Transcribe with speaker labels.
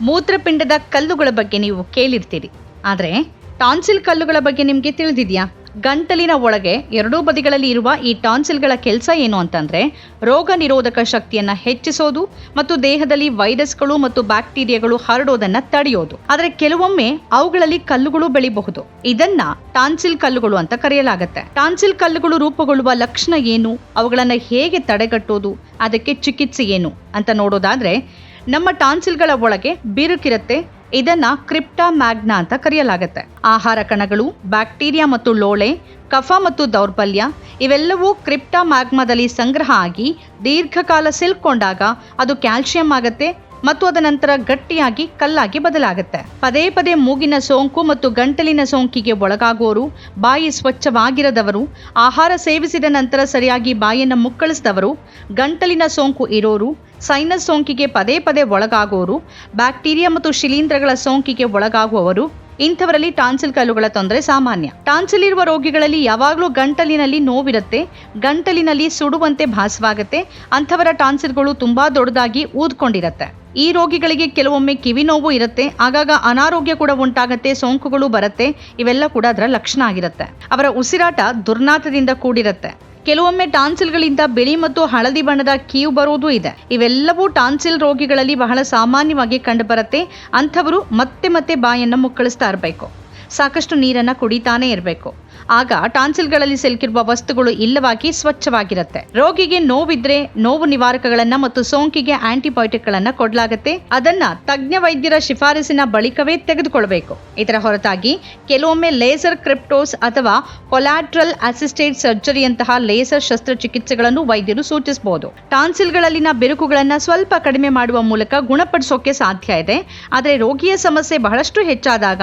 Speaker 1: ಮೂತ್ರಪಿಂಡದ ಕಲ್ಲುಗಳ ಬಗ್ಗೆ ನೀವು ಕೇಳಿರ್ತೀರಿ. ಆದರೆ, ಟಾನ್ಸಿಲ್ ಕಲ್ಲುಗಳ ಬಗ್ಗೆ ನಿಮಗೆ ತಿಳಿದಿದೆಯಾ? ಗಂಟಲಿನ ಒಳಗೆ ಎರಡೂ ಬದಿಗಳಲ್ಲಿ ಇರುವ ಈ ಟಾನ್ಸಿಲ್ಗಳ ಕೆಲಸ ಏನು ಅಂತಂದ್ರೆ, ರೋಗ ನಿರೋಧಕ ಶಕ್ತಿಯನ್ನ ಹೆಚ್ಚಿಸೋದು ಮತ್ತು ದೇಹದಲ್ಲಿ ವೈರಸ್ಗಳು ಮತ್ತು ಬ್ಯಾಕ್ಟೀರಿಯಾಗಳು ಹರಡೋದನ್ನ ತಡೆಯೋದು. ಆದರೆ, ಕೆಲವೊಮ್ಮೆ ಅವುಗಳಲ್ಲಿ ಕಲ್ಲುಗಳು ಬೆಳಿಬಹುದು. ಇದನ್ನ ಟಾನ್ಸಿಲ್ ಕಲ್ಲುಗಳು ಅಂತ ಕರೆಯಲಾಗುತ್ತೆ. ಟಾನ್ಸಿಲ್ ಕಲ್ಲುಗಳು ರೂಪುಗೊಳ್ಳುವ ಲಕ್ಷಣ ಏನು? ಅವುಗಳನ್ನು ಹೇಗೆ ತಡೆಗಟ್ಟೋದು? ಅದಕ್ಕೆ ಚಿಕಿತ್ಸೆ ಏನು ಅಂತ ನೋಡೋದಾದ್ರೆ ನಮ್ಮ ಟಾನ್ಸಿಲ್ಗಳ ಒಳಗೆ ಬಿರುಕಿರುತ್ತೆ ಇದನ್ನ ಕ್ರಿಪ್ಟಾ ಮ್ಯಾಗ್ನಾ ಅಂತ ಕರೆಯಲಾಗುತ್ತೆ. ಆಹಾರ ಕಣಗಳು, ಬ್ಯಾಕ್ಟೀರಿಯಾ ಮತ್ತು ಲೋಳೆ, ಕಫ ಮತ್ತು ದೌರ್ಬಲ್ಯ, ಇವೆಲ್ಲವೂ ಕ್ರಿಪ್ಟಾ ಮ್ಯಾಗ್ಮಾದಲ್ಲಿ ಸಂಗ್ರಹ ಆಗಿ ದೀರ್ಘಕಾಲ ಸಿಲ್ಕೊಂಡಾಗ ಅದು ಕ್ಯಾಲ್ಸಿಯಂ ಆಗತ್ತೆ ಮತ್ತು ಅದ ನಂತರ ಗಟ್ಟಿಯಾಗಿ ಕಲ್ಲಾಗಿ ಬದಲಾಗುತ್ತೆ. ಪದೇ ಪದೇ ಮೂಗಿನ ಸೋಂಕು ಮತ್ತು ಗಂಟಲಿನ ಸೋಂಕಿಗೆ ಒಳಗಾಗುವವರು, ಬಾಯಿ ಸ್ವಚ್ಛವಾಗಿರದವರು, ಆಹಾರ ಸೇವಿಸಿದ ನಂತರ ಸರಿಯಾಗಿ ಬಾಯಿಯನ್ನು ಮುಕ್ಕಳಿಸಿದವರು, ಗಂಟಲಿನ ಸೋಂಕು ಇರೋರು, ಸೈನಸ್ ಸೋಂಕಿಗೆ ಪದೇ ಪದೇ ಒಳಗಾಗುವವರು, ಬ್ಯಾಕ್ಟೀರಿಯಾ ಮತ್ತು ಶಿಲೀಂಧ್ರಗಳ ಸೋಂಕಿಗೆ ಒಳಗಾಗುವವರು, ಇಂಥವರಲ್ಲಿ ಟಾನ್ಸಿಲ್ ಕಲ್ಲುಗಳ ತೊಂದರೆ ಸಾಮಾನ್ಯ. ಟಾನ್ಸಿಲ್ ಇರುವ ರೋಗಿಗಳಲ್ಲಿ ಯಾವಾಗಲೂ ಗಂಟಲಿನಲ್ಲಿ ನೋವಿರುತ್ತೆ, ಗಂಟಲಿನಲ್ಲಿ ಸುಡುವಂತೆ ಭಾಸವಾಗುತ್ತೆ, ಅಂಥವರ ಟಾನ್ಸಿಲ್ಗಳು ತುಂಬಾ ದೊಡ್ಡದಾಗಿ ಊದ್ಕೊಂಡಿರುತ್ತೆ. ಈ ರೋಗಿಗಳಿಗೆ ಕೆಲವೊಮ್ಮೆ ಕಿವಿ ನೋವು ಇರುತ್ತೆ, ಆಗಾಗ ಅನಾರೋಗ್ಯ ಕೂಡ ಉಂಟಾಗತ್ತೆ, ಸೋಂಕುಗಳು ಬರುತ್ತೆ, ಇವೆಲ್ಲ ಕೂಡ ಅದರ ಲಕ್ಷಣ ಆಗಿರುತ್ತೆ. ಅವರ ಉಸಿರಾಟ ದುರ್ನಾತದಿಂದ ಕೂಡಿರುತ್ತೆ. ಕೆಲವೊಮ್ಮೆ ಟಾನ್ಸಿಲ್ಗಳಿಂದ ಬಿಳಿ ಮತ್ತು ಹಳದಿ ಬಣ್ಣದ ಕೀವು ಬರುವುದೂ ಇದೆ. ಇವೆಲ್ಲವೂ ಟಾನ್ಸಿಲ್ ರೋಗಿಗಳಲ್ಲಿ ಬಹಳ ಸಾಮಾನ್ಯವಾಗಿ ಕಂಡುಬರುತ್ತೆ. ಅಂಥವರು ಮತ್ತೆ ಮತ್ತೆ ಬಾಯನ್ನು ಮುಕ್ಕಳಿಸ್ತಾ ಇರಬೇಕು. ಸಾಕಷ್ಟು ನೀರನ್ನ ಕುಡಿತಾನೆ ಇರಬೇಕು. ಆಗ ಟಾನ್ಸಿಲ್ಗಳಲ್ಲಿ ಸಿಲುಕಿರುವ ವಸ್ತುಗಳು ಇಲ್ಲವಾಗಿ ಸ್ವಚ್ಛವಾಗಿರುತ್ತೆ. ರೋಗಿಗೆ ನೋವಿದ್ರೆ ನೋವು ನಿವಾರಕಗಳನ್ನ ಮತ್ತು ಸೋಂಕಿಗೆ ಆಂಟಿಬಯೋಟಿಕ್ಗಳನ್ನ ಕೊಡಲಾಗುತ್ತೆ. ಅದನ್ನ ತಜ್ಞ ವೈದ್ಯರ ಶಿಫಾರಸಿನ ಬಳಿಕವೇ ತೆಗೆದುಕೊಳ್ಬೇಕು. ಇದರ ಹೊರತಾಗಿ ಕೆಲವೊಮ್ಮೆ ಲೇಸರ್ ಕ್ರಿಪ್ಟೋಸ್ ಅಥವಾ ಕೊಲಾಟ್ರಲ್ ಅಸಿಸ್ಟೆಡ್ ಸರ್ಜರಿಯಂತಹ ಲೇಸರ್ ಶಸ್ತ್ರಚಿಕಿತ್ಸೆಗಳನ್ನು ವೈದ್ಯರು ಸೂಚಿಸಬಹುದು ಟಾನ್ಸಿಲ್ಗಳಲ್ಲಿನ ಬಿರುಕುಗಳನ್ನ ಸ್ವಲ್ಪ ಕಡಿಮೆ ಮಾಡುವ ಮೂಲಕ ಗುಣಪಡಿಸೋಕೆ ಸಾಧ್ಯ ಇದೆ. ಆದರೆ ರೋಗಿಯ ಸಮಸ್ಯೆ ಬಹಳಷ್ಟು ಹೆಚ್ಚಾದಾಗ